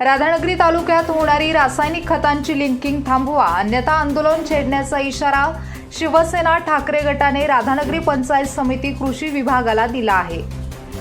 राधानगरी तालुक्यात होणारी रासायनिक खतांची लिंकिंग थांबवा अन्यथा आंदोलन छेडण्याचा इशारा शिवसेना ठाकरे गटाने राधानगरी पंचायत समिती कृषी विभागाला दिला आहे.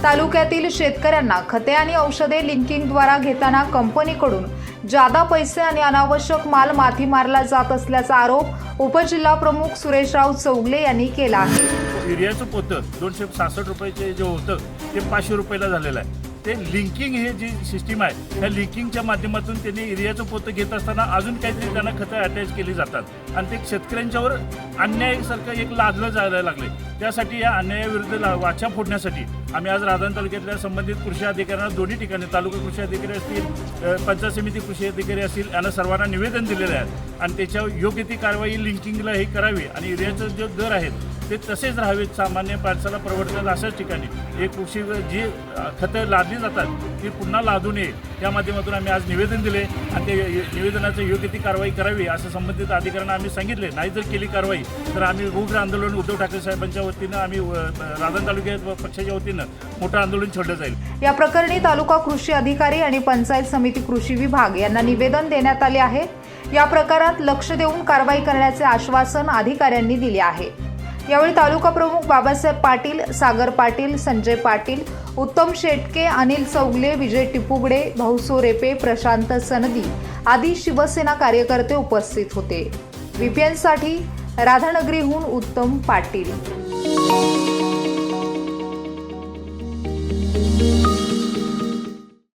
तालुक्यातील शेतकऱ्यांना खते आणि औषधे लिंकिंगद्वारा घेताना कंपनीकडून जादा पैसे आणि अनावश्यक माल माथी मारला जात असल्याचा आरोप उपजिल्हा प्रमुख सुरेशराव चौगले यांनी केला आहे. युरियाचं पोतं दोनशे सहासष्ट रुपयाचे जे होतं ते पाचशे रुपयाला झालेलं आहे. ते लिंकिंग हे जी सिस्टीम आहे त्या लिंकिंगच्या माध्यमातून त्यांनी एरियाचं पोतं घेत असताना अजून काहीतरी त्यांना खतं अटॅच केली जातात. आणि ते शेतकऱ्यांच्यावर अन्यायासारखं एक लादलं जायला लागले त्यासाठी या अन्यायाविरुद्ध ला- वाचा फोडण्यासाठी आम्ही आज राधान तालुक्यातल्या संबंधित कृषी अधिकाऱ्यांना दोन्ही ठिकाणी तालुका कृषी अधिकारी असतील पंचायत समिती कृषी अधिकारी असतील यांना सर्वांना निवेदन दिलेलं आहे. आणि त्याच्यावर योग्य ती कारवाई लिंकिंगला हे करावी आणि युरियाचे जे दर आहेत ते तसेच राहावेत. सामान्य माणसाला परवडतात अशाच ठिकाणी. एक कृषी जी खतं लादली जातात ती पुन्हा लादू नये. त्या माध्यमातून आम्ही आज निवेदन दिले आणि ते निवेदनाचं योग्य ती कारवाई करावी असं संबंधित अधिकाऱ्यांना आम्ही सांगितले. नाही जर केली कारवाई तर आम्ही उग्र आंदोलन उद्धव ठाकरे साहेबांच्या वतीनं आम्ही अ, तालुक्यात पक्षाच्या वतीनं मोठं आंदोलन छेडलं जाईल. या प्रकरणी तालुका कृषी अधिकारी आणि पंचायत समिती कृषी विभाग यांना निवेदन देण्यात आले आहे. या प्रकारात लक्ष देऊन कारवाई करण्याचे आश्वासन अधिकाऱ्यांनी दिले आहे. यावेळी तालुका प्रमुख बाबासाहेब पाटील सागर पाटील संजय पाटील उत्तम शेटके अनिल चौगले विजय टिपुगडे भाऊसो रेपे प्रशांत सनदी आदी शिवसेना कार्यकर्ते उपस्थित होते. व्हीपीएनसाठी राधानगरीहून उत्तम पाटील.